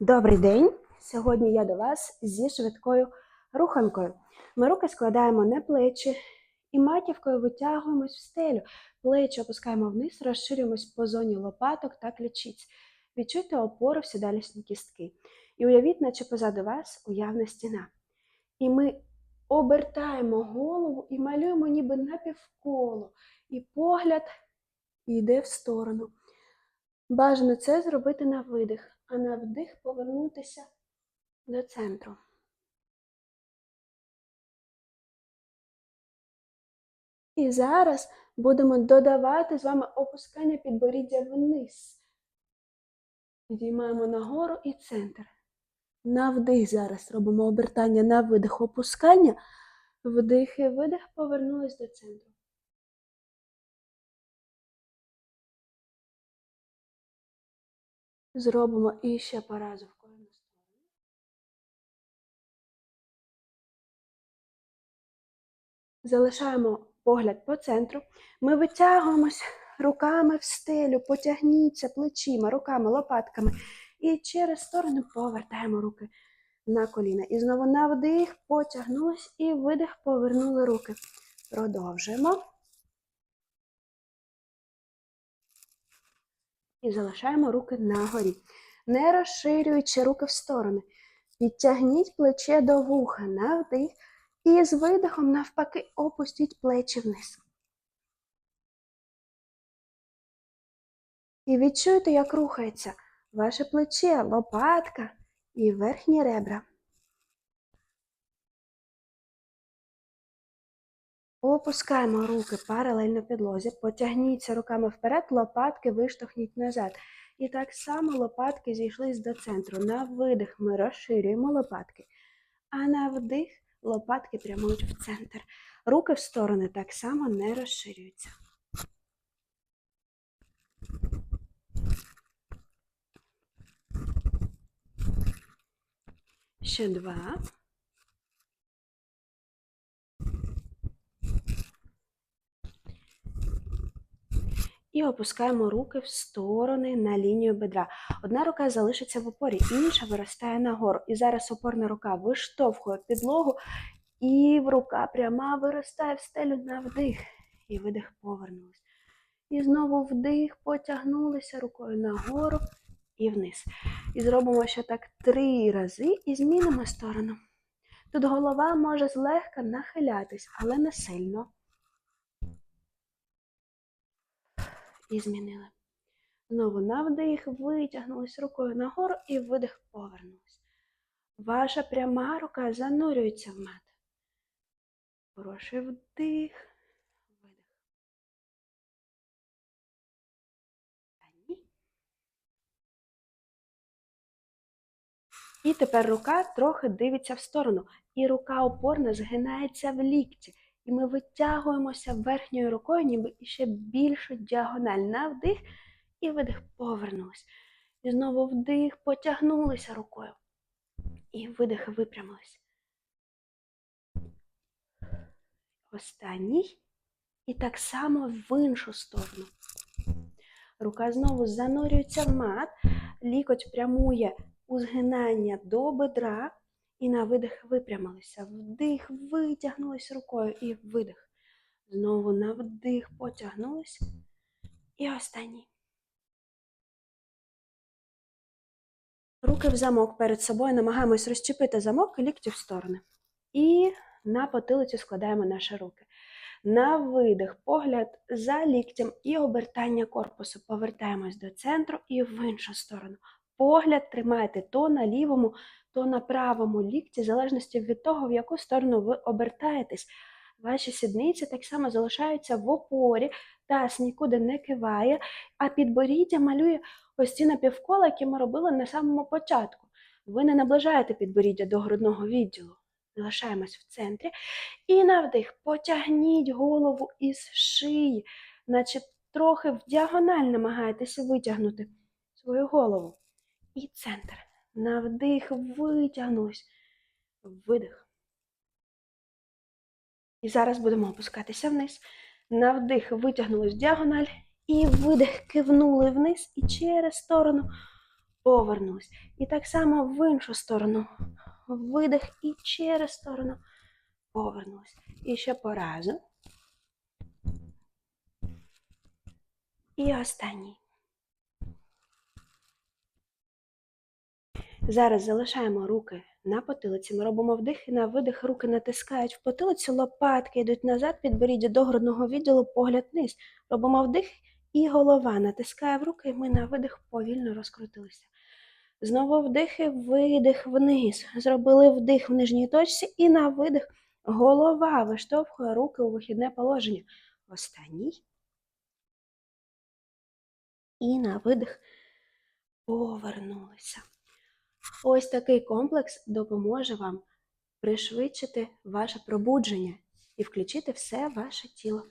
Добрий день! Сьогодні я до вас зі швидкою руханкою. Ми руки складаємо на плечі і матівкою витягуємось в стелю. Плечі опускаємо вниз, розширюємось по зоні лопаток та ключиць. Відчуйте опору в сідалісні кістки. І уявіть, наче позаду вас уявна стіна. І ми обертаємо голову і малюємо ніби напівколо. І погляд йде в сторону. Бажано це зробити на видих, а на вдих повернутися до центру. І зараз будемо додавати з вами опускання підборіддя вниз. Підіймаємо нагору і центр. На вдих зараз робимо обертання на видих опускання. Вдих і видих повернулись до центру. Зробимо іще по разу в кожну сторону. Залишаємо погляд по центру. Ми витягуємось руками в стелю, потягніться плечима, руками, лопатками. І через сторону повертаємо руки на коліна. І знову на вдих, потягнулись і видих, повернули руки. Продовжуємо. І залишаємо руки нагорі, не розширюючи руки в сторони. Підтягніть плече до вуха на вдих. І з видихом, навпаки, опустіть плечі вниз. І відчуйте, як рухається ваше плече, лопатка і верхні ребра. Опускаємо руки паралельно підлозі, потягніться руками вперед, лопатки виштовхніть назад. І так само лопатки зійшлись до центру. На видих ми розширюємо лопатки, а на вдих лопатки прямують в центр. Руки в сторони так само не розширюються. Ще два. І опускаємо руки в сторони на лінію бедра. Одна рука залишиться в опорі, інша виростає нагору. І зараз опорна рука виштовхує підлогу, і рука пряма виростає в стелю на вдих. І видих повернулись. І знову вдих, потягнулися рукою нагору і вниз. І зробимо ще так три рази і змінимо сторону. Тут голова може злегка нахилятись, але не сильно. І змінили. Знову на вдих, витягнулись рукою нагору і видих повернулись. Ваша пряма рука занурюється в мат. Хороший вдих, видих. І тепер рука трохи дивиться в сторону. І рука опорно згинається в лікті. І ми витягуємося верхньою рукою, ніби іще більшу діагональ на вдих і видих повернулись. І знову вдих, потягнулися рукою. І видих випрямились. Останній. І так само в іншу сторону. Рука знову занурюється в мат, лікоть прямує у згинання до бедра. І на видих випрямилися. Вдих, витягнулись рукою і видих. Знову на вдих потягнулись. І останній. Руки в замок перед собою намагаємось розчепити замок і лікті в сторони. І на потилицю складаємо наші руки. На видих, погляд за ліктем і обертання корпусу. Повертаємось до центру і в іншу сторону. Погляд тримайте то на лівому, то на правому лікті, в залежності від того, в яку сторону ви обертаєтесь. Ваші сідниці так само залишаються в опорі, таз нікуди не киває, а підборіддя малює ось ці напівкола, які ми робили на самому початку. Ви не наближаєте підборіддя до грудного відділу. Залишаємось в центрі. І на вдих потягніть голову із шиї, наче трохи в діагональ намагаєтеся витягнути свою голову. І центр. На вдих витягнулись. Видих. І зараз будемо опускатися вниз. На вдих витягнулись діагональ. І видих кивнули вниз і через сторону повернулись. І так само в іншу сторону. Видих і через сторону повернулись. І ще по разу. І останній. Зараз залишаємо руки на потилиці. Ми робимо вдих і на видих руки натискають в потилицю, лопатки йдуть назад, підборіддя до грудного відділу, погляд вниз. Робимо вдих і голова натискає в руки, і ми на видих повільно розкрутилися. Знову вдих і видих вниз. Зробили вдих в нижній точці і на видих голова виштовхує руки у вихідне положення. Останній. І на видих повернулися. Ось такий комплекс допоможе вам пришвидшити ваше пробудження і включити все ваше тіло.